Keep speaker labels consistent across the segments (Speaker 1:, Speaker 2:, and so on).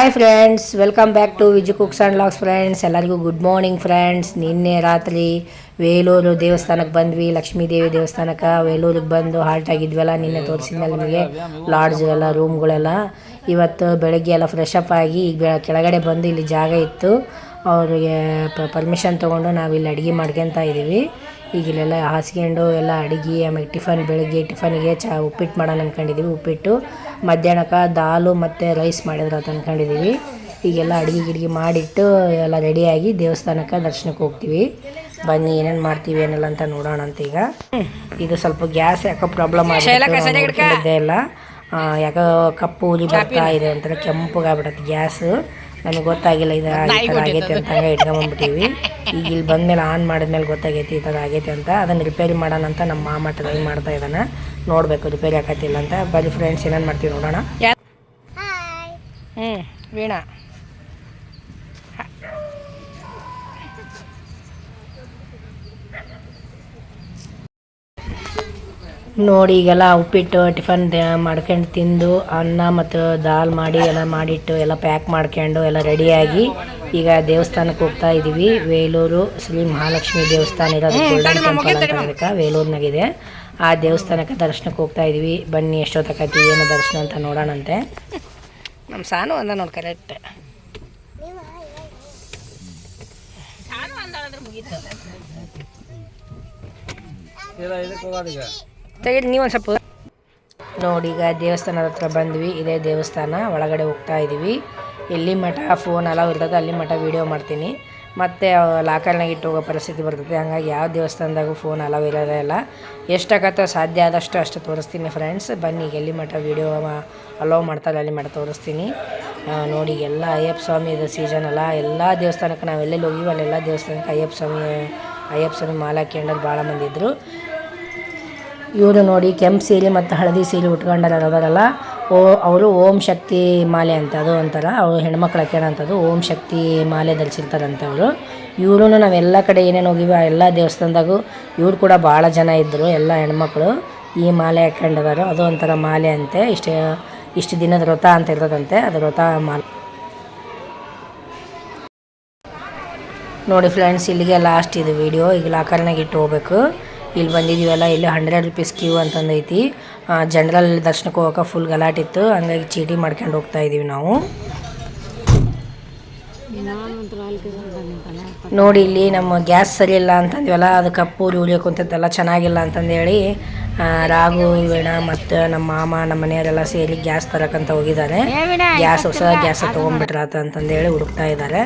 Speaker 1: Hi friends welcome back to Viju cooks and logs friends ಎಲ್ಲರಿಗೂ good morning friends ನಿನ್ನೆ ರಾತ್ರಿ ವೇಲೂರು ದೇವಸ್ಥಾನಕ್ಕೆ ಬಂದ್ವಿ. ಲಕ್ಷ್ಮೀ ದೇವಿ ದೇವಸ್ಥಾನಕ್ಕೆ ವೇಲೂರಿಗೆ ಬಂದು ಹಾಲ್ಟ್ ಆಗಿದ್ವಲ್ಲ, ನಿನ್ನೆ ತೋರಿಸಿದ್ಮೇಲೆ ನಿಮಗೆ. ಲಾಡ್ಜ್ ಎಲ್ಲ ರೂಮ್ಗಳೆಲ್ಲ ಇವತ್ತು ಬೆಳಗ್ಗೆ ಎಲ್ಲ ಫ್ರೆಶ್ ಅಪ್ ಆಗಿ ಈಗ ಕೆಳಗಡೆ ಬಂದು ಇಲ್ಲಿ ಜಾಗ ಇತ್ತು. ಅವ್ರಿಗೆ ಪರ್ಮಿಷನ್ ತೊಗೊಂಡು ನಾವು ಇಲ್ಲಿ ಅಡುಗೆ ಮಾಡ್ಕೊತ ಇದ್ದೀವಿ ಈಗ ಇಲ್ಲೆಲ್ಲ ಹಾಸ್ಕೊಂಡು ಎಲ್ಲ ಅಡುಗೆ ಆಮೇಲೆ ಟಿಫನ್ ಬೆಳಗ್ಗೆ ಟಿಫನಿಗೆ ಚಾ ಉಪ್ಪಿಟ್ಟು ಮಾಡೋಣ ಅಂದ್ಕೊಂಡಿದ್ದೀವಿ ಉಪ್ಪಿಟ್ಟು ಮಧ್ಯಾಹ್ನಕ್ಕೆ ದಾಲು ಮತ್ತು ರೈಸ್ ಮಾಡಿದ್ರೆ ಅಂತ ಅಂದ್ಕೊಂಡಿದ್ದೀವಿ ಈಗೆಲ್ಲ ಅಡುಗೆ ಗಿಡಿಗೆ ಮಾಡಿಟ್ಟು ಎಲ್ಲ ರೆಡಿಯಾಗಿ ದೇವಸ್ಥಾನಕ್ಕೆ ದರ್ಶನಕ್ಕೆ ಹೋಗ್ತೀವಿ. ಬನ್ನಿ ಏನೇನು ಮಾಡ್ತೀವಿ ಏನೆಲ್ಲ ಅಂತ ನೋಡೋಣ ಅಂತ ಈಗ. ಇದು ಸ್ವಲ್ಪ ಗ್ಯಾಸ್ ಯಾಕೋ ಪ್ರಾಬ್ಲಮ್ ಆಗಿದೆ ಎಲ್ಲ. ಯಾಕೋ ಕಪ್ಪು ಉರಿ ಬರ್ತಾ ಇದೆ ಒಂಥರ ಕೆಂಪಗಾಗ್ಬಿಡತ್ತೆ ಗ್ಯಾಸ್. ನಮಗೆ ಗೊತ್ತಾಗಿಲ್ಲ ಇದು ಈ ಥರ ಆಗೈತೆ ಅಂತ ಹಂಗೆ ಇಟ್ಕೊಂಬಂದ್ಬಿಟ್ಟಿವಿ ಈಗ ಇಲ್ಲಿ ಬಂದಮೇಲೆ ಆನ್ ಮಾಡಿದ್ಮೇಲೆ ಗೊತ್ತಾಗೈತಿ ಈ ಥರ ಆಗೈತೆ ಅಂತ. ಅದನ್ನು ರಿಪೇರಿ ಮಾಡೋಣ ಅಂತ ನಮ್ಮ ಮಾಮ ಟ್ರೈ ಮಾಡ್ತಾ ಇದ್ದಾನೆ ನೋಡಬೇಕು ರಿಪೇರಿ ಆಗತ್ತಿಲ್ಲ ಅಂತ. ಬರೀ ಫ್ರೆಂಡ್ಸ್ ಏನೇನು ಮಾಡ್ತೀವಿ ನೋಡೋಣ. ಹ್ಞೂ ವೀಣಾ. ನೋಡಿ ಈಗೆಲ್ಲ ಉಪ್ಪಿಟ್ಟು ಟಿಫನ್ ಮಾಡ್ಕೊಂಡು ತಿಂದು ಅನ್ನ ಮತ್ತು ದಾಲ್ ಮಾಡಿ ಎಲ್ಲ ಮಾಡಿಟ್ಟು ಎಲ್ಲ ಪ್ಯಾಕ್ ಮಾಡ್ಕೊಂಡು ಎಲ್ಲ ರೆಡಿಯಾಗಿ ಈಗ ದೇವಸ್ಥಾನಕ್ಕೆ ಹೋಗ್ತಾ ಇದ್ದೀವಿ ವೇಲೂರು ಶ್ರೀ ಮಹಾಲಕ್ಷ್ಮಿ ದೇವಸ್ಥಾನ ಇರೋದು ಗೋಲ್ಡನ್ ಟೆಂಪಲ್ ಅಂತ ಅದಕ್ಕೆ ವೇಲೂರಿನಾಗಿದೆ. ಆ ದೇವಸ್ಥಾನಕ್ಕೆ ದರ್ಶನಕ್ಕೆ ಹೋಗ್ತಾ ಇದ್ದೀವಿ ಬನ್ನಿ ಎಷ್ಟೊತ್ತಕತಿ ಏನು ದರ್ಶನ ಅಂತ ನೋಡೋಣಂತೆ. ನಮ್ಮ ಸಾನು ಅಂದ ನೋಡಿ ಕರೆಕ್ಟ್. ತೆಗೀರಿ ನೀವು ಒಂದು ಸ್ವಲ್ಪ ನೋಡಿ, ಈಗ ದೇವಸ್ಥಾನದ ಹತ್ರ ಬಂದ್ವಿ. ಇದೇ ದೇವಸ್ಥಾನ, ಒಳಗಡೆ ಹೋಗ್ತಾ ಇದ್ದೀವಿ ಎಲ್ಲಿ ಮಠ ಫೋನ್ ಅಲಾವ್ ಇರ್ತದೆ ಅಲ್ಲಿ ಮಠ ವೀಡಿಯೋ ಮಾಡ್ತೀನಿ. ಮತ್ತು ಲಾಕರ್ನಾಗ ಇಟ್ಟು ಹೋಗೋ ಪರಿಸ್ಥಿತಿ ಬರ್ತದೆ. ಹಂಗಾಗಿ ಯಾವ ದೇವಸ್ಥಾನದಾಗೂ ಫೋನ್ ಅಲಾವ್ ಇರೋದಿಲ್ಲ ಎಷ್ಟಾಗತ್ತೋ ಸಾಧ್ಯ ಆದಷ್ಟು ಅಷ್ಟು ತೋರಿಸ್ತೀನಿ ಫ್ರೆಂಡ್ಸ್ ಬನ್ನಿ, ಈಗ ಎಲ್ಲಿ ಮಠ ವೀಡಿಯೋ ಅಲೋ ಮಾಡ್ತಾರೆ ಅಲ್ಲಿ ಮಠ ತೋರಿಸ್ತೀನಿ. ನೋಡಿ ಎಲ್ಲ ಅಯ್ಯಪ್ಪ ಸ್ವಾಮಿ ಇದು ಸೀಸನ್ ಅಲ್ಲ. ಎಲ್ಲ ದೇವಸ್ಥಾನಕ್ಕೆ ನಾವು ಎಲ್ಲೆಲ್ಲಿ ಹೋಗಿವಿ ಅಲ್ಲೆಲ್ಲ ದೇವಸ್ಥಾನಕ್ಕೆ ಅಯ್ಯಪ್ಪ ಸ್ವಾಮಿ ಅಯ್ಯಪ್ಪ ಸ್ವಾಮಿ ಮಾಲಾ ಕೇಂದ್ರ ಭಾಳ ಮಂದಿ ಇದ್ದರು ಇವರು ನೋಡಿ ಕೆಂಪು ಸೀರೆ ಮತ್ತು ಹಳದಿ ಸೀರೆ ಉಟ್ಕೊಂಡಾರ ಅದಾರಲ್ಲ. ಓ, ಅವರು ಓಂ ಶಕ್ತಿ ಮಾಲೆ ಅಂತ, ಅದು ಒಂಥರ ಅವರು ಹೆಣ್ಮಕ್ಳು ಹಾಕ್ಯಣಂಥದ್ದು ಓಂ ಶಕ್ತಿ ಮಾಲೆ ಧರಿಸಿರ್ತಾರಂತ ಅವರು. ಇವರು ನಾವೆಲ್ಲ ಕಡೆ ಏನೇನು ಹೋಗಿವಿ ಎಲ್ಲ ದೇವಸ್ಥಾನದಾಗೂ ಇವ್ರು ಕೂಡ ಭಾಳ ಜನ ಇದ್ದರು ಎಲ್ಲ ಹೆಣ್ಮಕ್ಳು. ಈ ಮಾಲೆ ಹಾಕ್ಕೊಂಡಿದಾರೋ, ಅದು ಒಂಥರ ಮಾಲೆ ಅಂತೆ. ಇಷ್ಟು ಇಷ್ಟು ದಿನದ ವ್ರತ ಅಂತ ಇರ್ತದಂತೆ, ಅದು ವ್ರತ ಮಾಲೆ. ನೋಡಿ ಫ್ರೆಂಡ್ಸ್ ಇಲ್ಲಿಗೆ ಲಾಸ್ಟ್ ಇದು ವಿಡಿಯೋ ಈಗ ಲಾಕರ್ನಾಗ ಇಟ್ಟು ಹೋಗ್ಬೇಕು. ಇಲ್ಲಿ ಬಂದಿದ್ದೀವಲ್ಲ ಇಲ್ಲಿ ಹಂಡ್ರೆಡ್ ರುಪೀಸ್ ಕ್ಯೂ ಅಂತಂದೈತಿ. ಜನರಲ್ ದರ್ಶನಕ್ಕೆ ಹೋಗೋಕೆ ಫುಲ್ ಗಲಾಟಿತ್ತು ಹಂಗಾಗಿ ಚೀಟಿ ಮಾಡ್ಕೊಂಡು ಹೋಗ್ತಾ ಇದ್ದೀವಿ ನಾವು. ನೋಡಿ ಇಲ್ಲಿ ನಮ್ಮ ಗ್ಯಾಸ್ ಸರಿ ಇಲ್ಲ ಅಂತಂದ್ವಲ್ಲ ಅದು ಕಪ್ಪು ಉಳಿಯೋಕೆ ಕುಂತೈತಲ್ಲ ಚೆನ್ನಾಗಿಲ್ಲ ಅಂತಂದೇಳಿ ರಾಗು ರಾಘು ವೀಣ ಮತ್ತು ನಮ್ಮ ಮಾಮ ನಮ್ಮ ಮನೆಯವರೆಲ್ಲ ಸೇರಿ ಗ್ಯಾಸ್ ತರಕಂತ ಹೋಗಿದ್ದಾರೆ. ಗ್ಯಾಸ್ ಹೊಸ ಗ್ಯಾಸ್ ತೊಗೊಂಡ್ಬಿಟ್ರಾತ ಅಂತಂದೇಳಿ ಹುಡುಕ್ತಾ ಇದ್ದಾರೆ.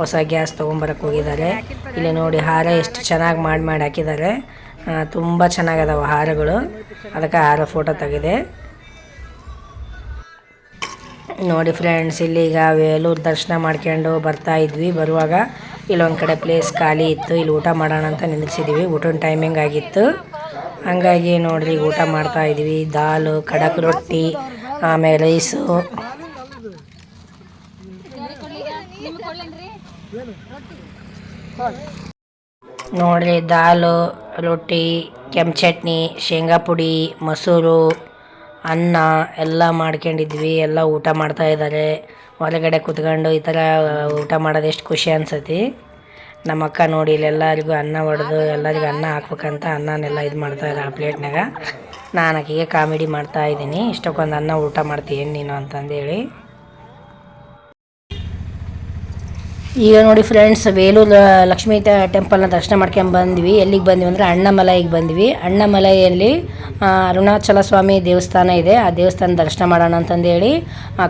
Speaker 1: ಹೊಸ ಗ್ಯಾಸ್ ತೊಗೊಂಬರಕ್ಕೆ ಹೋಗಿದ್ದಾರೆ. ಇಲ್ಲಿ ನೋಡಿ ಹಾರ ಎಷ್ಟು ಚೆನ್ನಾಗಿ ಮಾಡಿ ಮಾಡಿ ಹಾಕಿದ್ದಾರೆ. ತುಂಬ ಚೆನ್ನಾಗದಾವ ಹಾರಗಳು. ಅದಕ್ಕೆ ಹಾರ ಫೋಟೋ ತೆಗೆದೆ. ನೋಡಿ ಫ್ರೆಂಡ್ಸ್ ಇಲ್ಲಿ ಈಗ ವೇಲೂರು ದರ್ಶನ ಮಾಡ್ಕೊಂಡು ಬರ್ತಾ ಇದ್ವಿ. ಬರುವಾಗ ಇಲ್ಲೊಂದು ಕಡೆ ಪ್ಲೇಸ್ ಖಾಲಿ ಇತ್ತು. ಇಲ್ಲಿ ಊಟ ಮಾಡೋಣ ಅಂತ ನಿಲ್ಲಿಸಿದ್ವಿ. ಊಟದ ಟೈಮಿಂಗ್ ಆಗಿತ್ತು. ಹಂಗಾಗಿ ನೋಡಿರಿ ಊಟ ಮಾಡ್ತಾ ಇದ್ವಿ. ದಾಲು, ಖಡಕ್ ರೊಟ್ಟಿ, ಆಮೇಲೆ ರೈಸು ನೋಡ್ರಿ, ದಾಲು ರೊಟ್ಟಿ, ಕೆಂಪು ಚಟ್ನಿ, ಶೇಂಗಾ ಪುಡಿ, ಮೊಸರು, ಅನ್ನ ಎಲ್ಲ ಮಾಡ್ಕೊಂಡಿದ್ವಿ. ಎಲ್ಲ ಊಟ ಮಾಡ್ತಾ ಇದ್ದಾರೆ. ಹೊರಗಡೆ ಕುತ್ಕೊಂಡು ಈ ಥರ ಊಟ ಮಾಡೋದು ಎಷ್ಟು ಖುಷಿ ಅನ್ಸತಿ ನಮ್ಮ ಅಕ್ಕ ನೋಡಿ ಇಲ್ಲಿ ಎಲ್ಲರಿಗೂ ಅನ್ನ ಹೊಡೆದು ಎಲ್ಲರಿಗೂ ಅನ್ನ ಹಾಕ್ಬೇಕಂತ ಅನ್ನನೆಲ್ಲ ಇದು ಮಾಡ್ತಾ ಆ ಪ್ಲೇಟ್ನಾಗ ನಾನು ಆಕೆಗೆ ಕಾಮಿಡಿ ಮಾಡ್ತಾ ಇದ್ದೀನಿ. ಇಷ್ಟಕ್ಕೊಂದು ಅನ್ನ ಊಟ ಮಾಡ್ತೀನಿ ನೀನು ಅಂತಂದೇಳಿ. ಈಗ ನೋಡಿ ಫ್ರೆಂಡ್ಸ್ ವೇಲು ಲಕ್ಷ್ಮೀ ಟೆಂಪಲ್ನ ದರ್ಶನ ಮಾಡ್ಕೊಂಡು ಬಂದ್ವಿ. ಎಲ್ಲಿಗೆ ಬಂದ್ವಿ ಅಂದರೆ ಅಣ್ಣಮಲೈಗೆ ಬಂದ್ವಿ. ಅಣ್ಣಮಲೈಯಲ್ಲಿ ಅರುಣಾಚಲ ಸ್ವಾಮಿ ದೇವಸ್ಥಾನ ಇದೆ. ಆ ದೇವಸ್ಥಾನ ದರ್ಶನ ಮಾಡೋಣ ಅಂತಂದೇಳಿ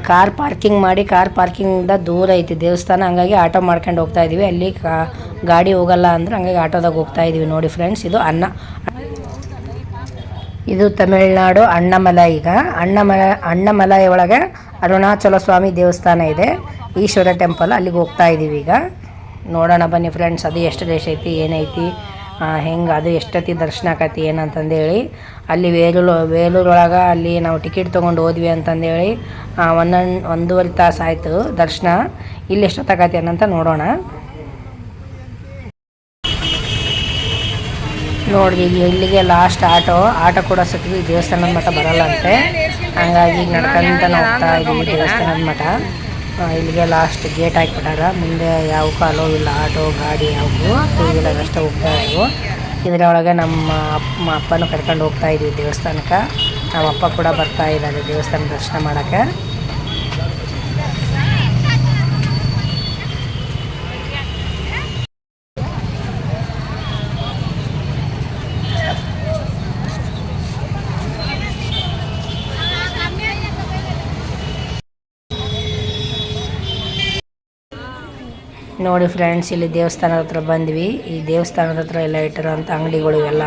Speaker 1: ಕಾರ್ ಪಾರ್ಕಿಂಗ್ ಮಾಡಿ ಕಾರ್ ಪಾರ್ಕಿಂಗಿಂದ ದೂರ ಐತಿ ದೇವಸ್ಥಾನ. ಹಂಗಾಗಿ ಆಟೋ ಮಾಡ್ಕೊಂಡು ಹೋಗ್ತಾ ಇದ್ದೀವಿ ಅಲ್ಲಿ ಕಾ ಗಾಡಿ ಹೋಗಲ್ಲ ಅಂದ್ರೆ ಹಂಗಾಗಿ ಆಟೋದಾಗ ಹೋಗ್ತಾ ಇದ್ದೀವಿ ನೋಡಿ ಫ್ರೆಂಡ್ಸ್ ಇದು ಅನ್ನ ಇದು ತಮಿಳುನಾಡು ಅಣ್ಣಮಲೈ ಈಗ. ಅಣ್ಣಮಲ ಅಣ್ಣಮಲೈ ಒಳಗೆ ಅರುಣಾಚಲ ಸ್ವಾಮಿ ದೇವಸ್ಥಾನ ಇದೆ. ಈಶ್ವರ ಟೆಂಪಲ್ ಅಲ್ಲಿಗೆ ಹೋಗ್ತಾ ಇದ್ದೀವಿ ಈಗ. ನೋಡೋಣ ಬನ್ನಿ ಫ್ರೆಂಡ್ಸ್ ಅದು ಎಷ್ಟು ದೇಶ ಐತಿ, ಏನೈತಿ ಹೆಂಗೆ, ಅದು ಎಷ್ಟೊತ್ತಿ ದರ್ಶನ ಆಕತಿ, ಏನಂತಂದೇಳಿ. ಅಲ್ಲಿ ವೇಲೂರು ವೇಲೂರೊಳಗೆ ಅಲ್ಲಿ ನಾವು ಟಿಕೆಟ್ ತೊಗೊಂಡು ಹೋದ್ವಿ ಅಂತಂದೇಳಿ ಒಂದೊಂದು ಒಂದೂವರೆ ತಾಸು ಆಯಿತು ದರ್ಶನ. ಇಲ್ಲಿ ಎಷ್ಟೊತ್ತಾಗತಿ ಅನ್ನಂತ ನೋಡೋಣ. ನೋಡಿ ಈಗ ಇಲ್ಲಿಗೆ ಲಾಸ್ಟ್ ಆಟೋ ಆಟೋ ಕೂಡ ಸಿಕ್ಕಿದ್ವಿ ದೇವಸ್ಥಾನದ ಮಠ ಬರಲ್ಲ ಅಂತೆ. ಹಂಗಾಗಿ ನಡ್ಕೊಂತ ಹೋಗ್ತಾ ಇದ್ದೀವಿ ದೇವಸ್ಥಾನದ ಮಠ. ಇಲ್ಲಿಗೆ ಲಾಸ್ಟ್ ಗೇಟ್ ಹಾಕಿಬಿಟ್ಟಾರ. ಮುಂದೆ ಯಾವ ಕಾಲು ಇಲ್ಲ. ಆಟೋ, ಗಾಡಿ ಯಾವುದು ಟೂ ವೀಲರ್ ಅಷ್ಟೇ ಹೋಗ್ತಾ ಇದ್ವು ಇದರೊಳಗೆ ನಮ್ಮ ಅಪ್ಪ ಅಪ್ಪನೂ ಕರ್ಕೊಂಡು ಹೋಗ್ತಾ ಇದ್ವಿ ದೇವಸ್ಥಾನಕ್ಕೆ. ನಮ್ಮ ಅಪ್ಪ ಕೂಡ ಬರ್ತಾ ಇದ್ದಾರೆ ದೇವಸ್ಥಾನ ದರ್ಶನ ಮಾಡೋಕ್ಕೆ. ನೋಡಿ ಫ್ರೆಂಡ್ಸ್, ಇಲ್ಲಿ ದೇವಸ್ಥಾನದ ಹತ್ರ ಬಂದ್ವಿ. ಈ ದೇವಸ್ಥಾನದ ಹತ್ರ ಎಲ್ಲ ಇಟ್ಟಿರೋಂಥ ಅಂಗಡಿಗಳು ಇವೆಲ್ಲ.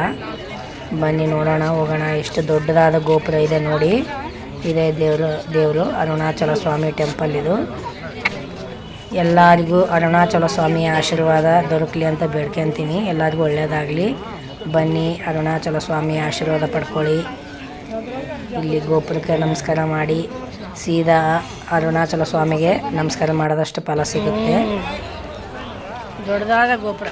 Speaker 1: ಬನ್ನಿ ನೋಡೋಣ, ಹೋಗೋಣ. ಎಷ್ಟು ದೊಡ್ಡದಾದ ಗೋಪುರ ಇದೆ ನೋಡಿ. ಇದೇ ದೇವರು ದೇವರು, ಅರುಣಾಚಲ ಸ್ವಾಮಿ ಟೆಂಪಲ್ ಇದು. ಎಲ್ಲರಿಗೂ ಅರುಣಾಚಲ ಸ್ವಾಮಿಯ ಆಶೀರ್ವಾದ ದೊರಕಲಿ ಅಂತ ಬೇಡ್ಕೊಂತೀನಿ. ಎಲ್ಲರಿಗೂ ಒಳ್ಳೆಯದಾಗಲಿ ಬನ್ನಿ, ಅರುಣಾಚಲ ಸ್ವಾಮಿಯ ಆಶೀರ್ವಾದ ಪಡ್ಕೊಳ್ಳಿ. ಇಲ್ಲಿ ಗೋಪುರಕ್ಕೆ ನಮಸ್ಕಾರ ಮಾಡಿ. ಸೀದಾ ಅರುಣಾಚಲ ಸ್ವಾಮಿಗೆ ನಮಸ್ಕಾರ ಮಾಡೋದಷ್ಟು ಫಲ ಸಿಗುತ್ತೆ. ದೊಡ್ಡದಾದ ಗೋಪುರ.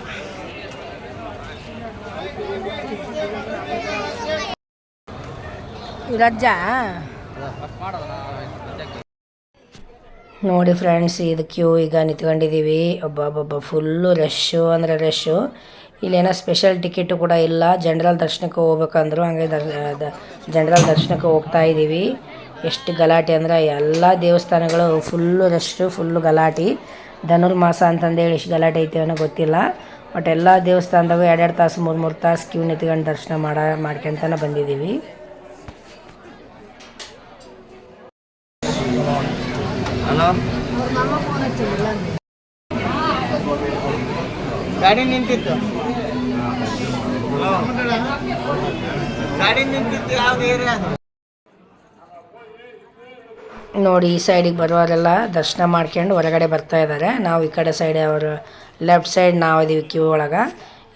Speaker 1: ರಜ್ಜ ನೋಡಿ ಫ್ರೆಂಡ್ಸ್ ಇದು ಕ್ಯೂ ಈಗ ನಿಂತ್ಕೊಂಡಿದ್ದೀವಿ ಒಬ್ಬೊಬ್ಬೊಬ್ಬ ಫುಲ್ಲು ರಶ್ಶು ಅಂದರೆ ರಶ್ಶು ಇಲ್ಲೇನೋ ಸ್ಪೆಷಲ್ ಟಿಕೆಟು ಕೂಡ ಇಲ್ಲ. ಜನರಲ್ ದರ್ಶನಕ್ಕೆ ಹೋಗ್ಬೇಕಂದ್ರು ಹಂಗೆ ಜನರಲ್ ದರ್ಶನಕ್ಕೆ ಹೋಗ್ತಾ ಇದ್ದೀವಿ ಎಷ್ಟು ಗಲಾಟೆ ಅಂದರೆ ಎಲ್ಲ ದೇವಸ್ಥಾನಗಳು ಫುಲ್ಲು ರಶ್ಶು ಫುಲ್ಲು ಗಲಾಟೆ. ಧನುರ್ಮಾಸ ಅಂತಂದೇಳಿ ಇಷ್ಟು ಗಲಾಟೆ ಐತೆ ಅನ್ನೋ ಗೊತ್ತಿಲ್ಲ. ಬಟ್ ಎಲ್ಲ ದೇವಸ್ಥಾನದಾಗೂ ಎರಡೆರಡು ತಾಸು, ಮೂರು ಮೂರು ತಾಸು ಕ್ಯೂ ನಿಂತ್ಕೊಂಡು ದರ್ಶನ ಮಾಡ, ಮಾಡ್ಕೊಂತಾನೆ ಬಂದಿದ್ದೀವಿ.
Speaker 2: ಗಾಡಿ ನಿಂತಿತ್ತು? ಗಾಡಿ ನಿಂತಿತ್ತು ಯಾವ್ದು ಏರಿಯಾ
Speaker 1: ನೋಡಿ ಈ ಸೈಡಿಗೆ ಬರುವವರೆಲ್ಲ ದರ್ಶನ ಮಾಡ್ಕೊಂಡು ಹೊರಗಡೆ ಬರ್ತಾ ಇದ್ದಾರೆ ನಾವು ಈ ಕಡೆ ಸೈಡ್ ಅವರು ಲೆಫ್ಟ್ ಸೈಡ್ ನಾವು ಇದೀವಿ ಕ್ಯೂ ಒಳಗೆ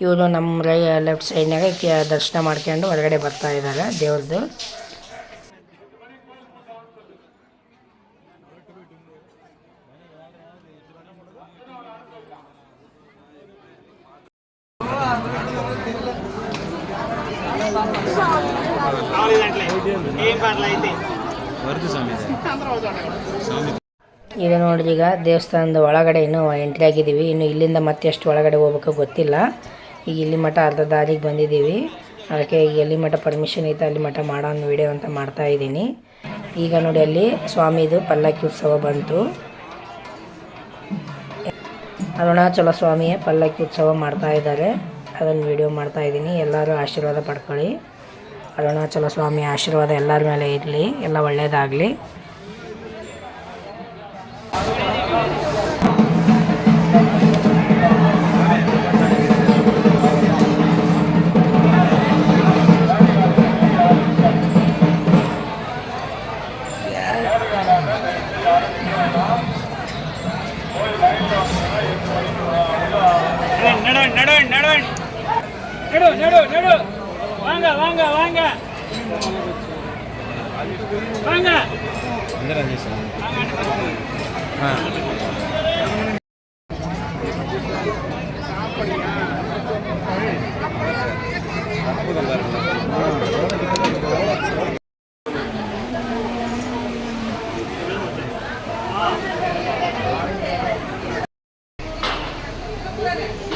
Speaker 1: ಇವರು ನಮ್ಮ ರೈ ಲೆಫ್ಟ್ ಸೈಡ್ನಾಗ ದರ್ಶನ ಮಾಡ್ಕೊಂಡು ಹೊರಗಡೆ ಬರ್ತಾ ಇದ್ದಾರೆ ದೇವ್ರದ್ದು
Speaker 2: ఏం పర్లేదు
Speaker 1: ಇದು. ನೋಡ್ರಿ ಈಗ ದೇವಸ್ಥಾನದ ಒಳಗಡೆ ಇನ್ನು ಎಂಟ್ರಿ ಆಗಿದ್ದೀವಿ. ಇನ್ನು ಇಲ್ಲಿಂದ ಮತ್ತೆ ಎಷ್ಟು ಒಳಗಡೆ ಹೋಗ್ಬೇಕೋ ಗೊತ್ತಿಲ್ಲ. ಈಗ ಇಲ್ಲಿ ಮಠ ಅರ್ಧ ದಾರಿಗೆ ಬಂದಿದ್ದೀವಿ. ಅದಕ್ಕೆ ಈಗ ಎಲ್ಲಿ ಮಠ ಪರ್ಮಿಷನ್ ಐತೆ ಅಲ್ಲಿ ಮಠ ಮಾಡೋ ಒಂದು ವಿಡಿಯೋ ಅಂತ ಮಾಡ್ತಾ ಇದ್ದೀನಿ. ಈಗ ನೋಡಿ ಅಲ್ಲಿ ಸ್ವಾಮಿದು ಪಲ್ಲಕ್ಕಿ ಉತ್ಸವ ಬಂತು. ಅರುಣಾಚಲ ಸ್ವಾಮಿಯ ಪಲ್ಲಕ್ಕಿ ಉತ್ಸವ ಮಾಡ್ತಾ ಇದ್ದಾರೆ. ಅದನ್ನು ವಿಡಿಯೋ ಮಾಡ್ತಾ ಇದ್ದೀನಿ. ಎಲ್ಲರೂ ಆಶೀರ್ವಾದ ಪಡ್ಕೊಳ್ಳಿ. ಅರುಣಾಚಲ ಸ್ವಾಮಿ ಆಶೀರ್ವಾದ ಎಲ್ಲರ ಮೇಲೆ ಇರಲಿ ಎಲ್ಲ ಒಳ್ಳೆಯದಾಗಲಿ
Speaker 2: இந்த ராஜேஷ் ஆ Thank you.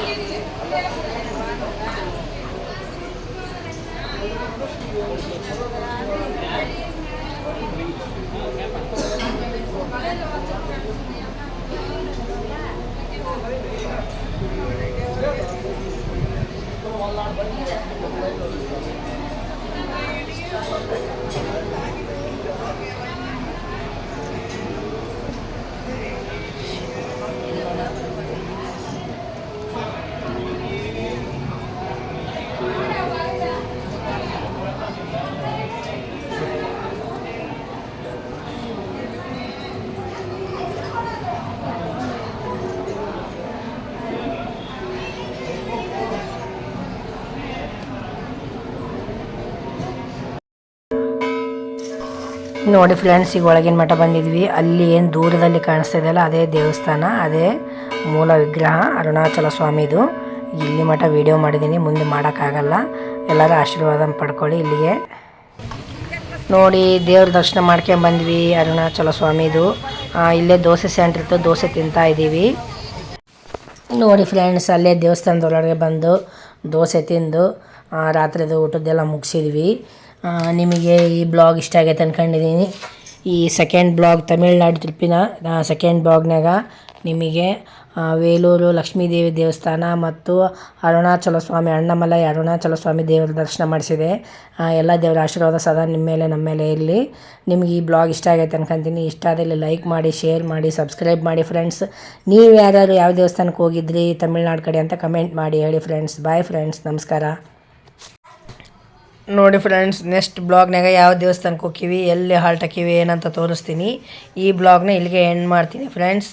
Speaker 1: ನೋಡಿ ಫ್ರೆಂಡ್ಸ್ ಈಗ ಒಳಗಿನ ಮಠ ಬಂದಿದ್ವಿ. ಅಲ್ಲಿ ಏನು ದೂರದಲ್ಲಿ ಕಾಣಿಸ್ತಾ ಇದೆಯಲ್ಲ, ಅದೇ ದೇವಸ್ಥಾನ, ಅದೇ ಮೂಲ ವಿಗ್ರಹ ಅರುಣಾಚಲ ಸ್ವಾಮಿದು. ಇಲ್ಲಿ ಮಠ ವಿಡಿಯೋ ಮಾಡಿದ್ದೀನಿ ಮುಂದೆ ಮಾಡೋಕ್ಕಾಗಲ್ಲ. ಎಲ್ಲರೂ ಆಶೀರ್ವಾದ ಪಡ್ಕೊಳ್ಳಿ ಇಲ್ಲಿಗೆ. ನೋಡಿ, ದೇವ್ರ ದರ್ಶನ ಮಾಡ್ಕೊಂಡು ಬಂದ್ವಿ ಅರುಣಾಚಲ ಸ್ವಾಮಿದು. ಇಲ್ಲೇ ದೋಸೆ ಸೆಂಟ್ರ್ ಇತ್ತು, ದೋಸೆ ತಿಂತಾ ಇದ್ದೀವಿ. ನೋಡಿ ಫ್ರೆಂಡ್ಸ್ ಅಲ್ಲೇ ದೇವಸ್ಥಾನದೊಳಗೆ ಬಂದು ದೋಸೆ ತಿಂದು ರಾತ್ರಿದು ಊಟದ್ದೆಲ್ಲ ಮುಗಿಸಿದ್ವಿ. ನಿಮಗೆ ಈ ಬ್ಲಾಗ್ ಇಷ್ಟ ಆಗೈತೆ ಅಂದ್ಕೊಂಡಿದ್ದೀನಿ ಈ ಸೆಕೆಂಡ್ ಬ್ಲಾಗ್ ತಮಿಳ್ನಾಡು ಟ್ರಿಪ್ಪಿನ ಸೆಕೆಂಡ್ ಬ್ಲಾಗ್ನಾಗ ನಿಮಗೆ ವೇಲೂರು ಲಕ್ಷ್ಮೀದೇವಿ ದೇವಸ್ಥಾನ ಮತ್ತು ಅರುಣಾಚಲ ಸ್ವಾಮಿ, ಅಣ್ಣಮಲೈ ಅರುಣಾಚಲ ಸ್ವಾಮಿ ದೇವರ ದರ್ಶನ ಮಾಡಿಸಿದೆ. ಎಲ್ಲ ದೇವರ ಆಶೀರ್ವಾದ ಸದಾ ನಿಮ್ಮ ಮೇಲೆ, ನಮ್ಮ ಮೇಲೆ ಇರಲಿ. ನಿಮಗೆ ಈ ಬ್ಲಾಗ್ ಇಷ್ಟ ಆಗೈತೆ ಅನ್ಕೊಂತೀನಿ. ಇಷ್ಟ ಆದಲ್ಲಿ ಲೈಕ್ ಮಾಡಿ ಶೇರ್ ಮಾಡಿ ಸಬ್ಸ್ಕ್ರೈಬ್ ಮಾಡಿ ಫ್ರೆಂಡ್ಸ್ ನೀವು ಯಾರ್ಯಾರು ಯಾವ ದೇವಸ್ಥಾನಕ್ಕೆ ಹೋಗಿದ್ರಿ, ತಮಿಳ್ನಾಡು ಕಡೆ ಅಂತ ಕಮೆಂಟ್ ಮಾಡಿ ಹೇಳಿ ಫ್ರೆಂಡ್ಸ್ ಬಾಯ್ ಫ್ರೆಂಡ್ಸ್ ನಮಸ್ಕಾರ. ನೋಡಿ ಫ್ರೆಂಡ್ಸ್ ನೆಕ್ಸ್ಟ್ ಬ್ಲಾಗ್ನಾಗ ಯಾವ ದೇವಸ್ಥಾನಕ್ಕೆ ಹೋಗ್ತೀವಿ, ಎಲ್ಲಿ ಹಾಲ್ಟ್ ಹಾಕಿವಿ ಏನಂತ ತೋರಿಸ್ತೀನಿ. ಈ ಬ್ಲಾಗ್ನ ಇಲ್ಲಿಗೆ ಎಂಡ್ ಮಾಡ್ತೀನಿ ಫ್ರೆಂಡ್ಸ್